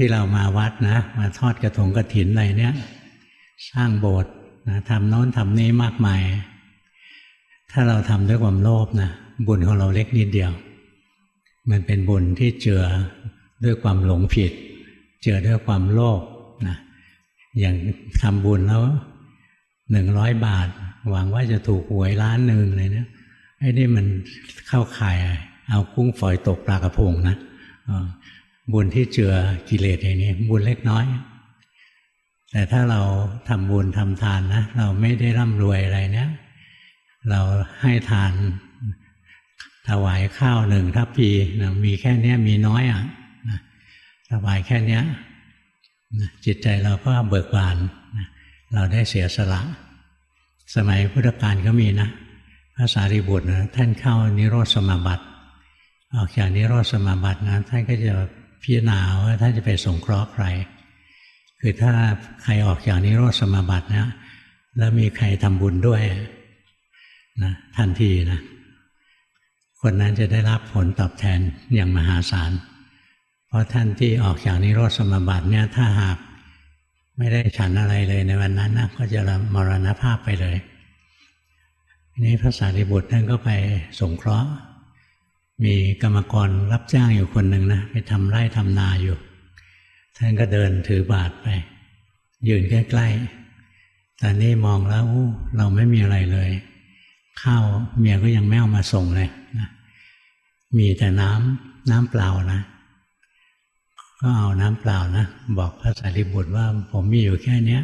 ที่เรามาวัดนะ มาทอดกระถงกระถินอะไรเนี้ยสร้างโบสถ์นะทำโน้นทำนี้มากมาย ถ้าเราทำด้วยความโลภนะบุญของเราเล็กนิดเดียว มันเป็นบุญที่เจือด้วยความหลงผิด เจือด้วยความโลภนะอย่างทำบุญแล้วหนึ่งร้อยบาท หวังว่าจะถูกหวยล้านหนึ่งเลยเนะไอ้นี่มันเข้าข่าย เอากุ้งฝอยตกปลากระพงนะ บุญที่เจือกิเลสอย่างนี้ บุญเล็กน้อย แต่ถ้าเราทำบุญทำทานนะ เราไม่ได้ร่ำรวยอะไรเนี่ยเราให้ทานถวายข้าวหนึ่งทัพพีนะมีแค่เนี้ยมีน้อยอะนะถวายแค่เนี้ยจิตใจเราก็เบิกบาน เราได้เสียสละ สมัยพุทธกาลก็มีนะพระสารีบุตรนะท่านเข้านิโรธสมาบัติ ออกจากนิโรธสมาบัตินะท่านก็จะ พิจารณาว่าท่านจะไปสงเคราะห์ใคร คือถ้าใครออกจากนิโรธสมาบัตินะแล้วมีใครทำบุญด้วยนะทันทีนะ คนนั้นจะได้รับผลตอบแทนอย่างมหาศาล เพราะท่านที่ออกจากนิโรธสมาบัติเนี่ยถ้าหากไม่ได้ฉันอะไรเลยในวันนั้นนะก็จะมรณภาพไปเลย นี่พระสารีบุตรท่านก็ไปสงเคราะห์ มีกรรมกรรับจ้างอยู่คนหนึ่งนะไปทำไร่ทำนาอยู่ ท่านก็เดินถือบาทไป ยืนใกล้ๆต่นี่มองแล้วเราไม่มีอะไรเลย ข้าวเมียก็ยังไม่เอามาส่งเลยนะมีแต่น้ำน้ำเปล่านะ ก็เอาน้ำเปล่านะ บอกพระสารีบุตรว่าผมมีอยู่แค่นี้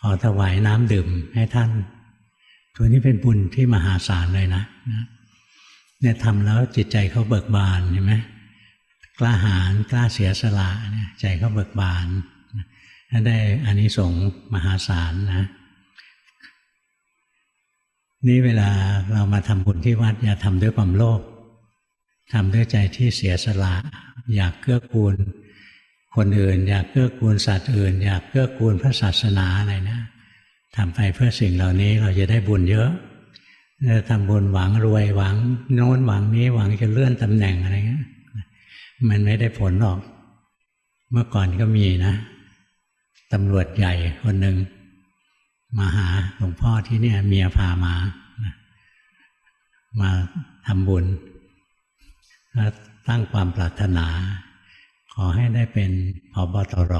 ขอถวายน้ำดื่มให้ท่าน ตัวนี้เป็นบุญที่มหาศาลเลยนะนะ เนี่ยทำแล้วจิตใจเขาเบิกบานเห็นไหมกล้าหาญกล้าเสียสละเนี่ยใจเขาเบิกบานนั่นได้อานิสงส์มหาศาลนะนี่เวลาเรามาทำบุญที่วัดอย่าทำด้วยความโลภทำด้วยใจที่เสียสละ อยากเกื้อกูล คนอื่น อยากเกื้อกูลสัตว์อื่น อยากเกื้อกูลพระศาสนาอะไรนะทำไปเพื่อสิ่งเหล่านี้เราจะได้บุญเยอะ ทำบุญหวังรวยหวัง โน้นหวังนี้หวังจะเลื่อนตำแหน่งอะไรเงี้ยมันไม่ได้ผลหรอก เมื่อก่อนก็มีนะตำรวจใหญ่คนหนึ่งมาหาหลวงพ่อที่เนี่ย เมียพามา มาทำบุญแล้วตั้งความปรารถนา ขอให้ได้เป็นพบตร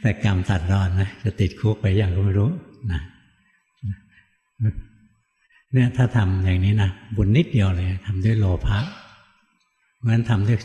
แต่กรรมตัดรอนนะ จะติดคุกไปอย่างก็ไม่รู้นะ เนี่ยถ้าทำอย่างนี้นะบุญนิดเดียวเลยทำด้วยโลภะเพราะฉะนั้นทำด้วย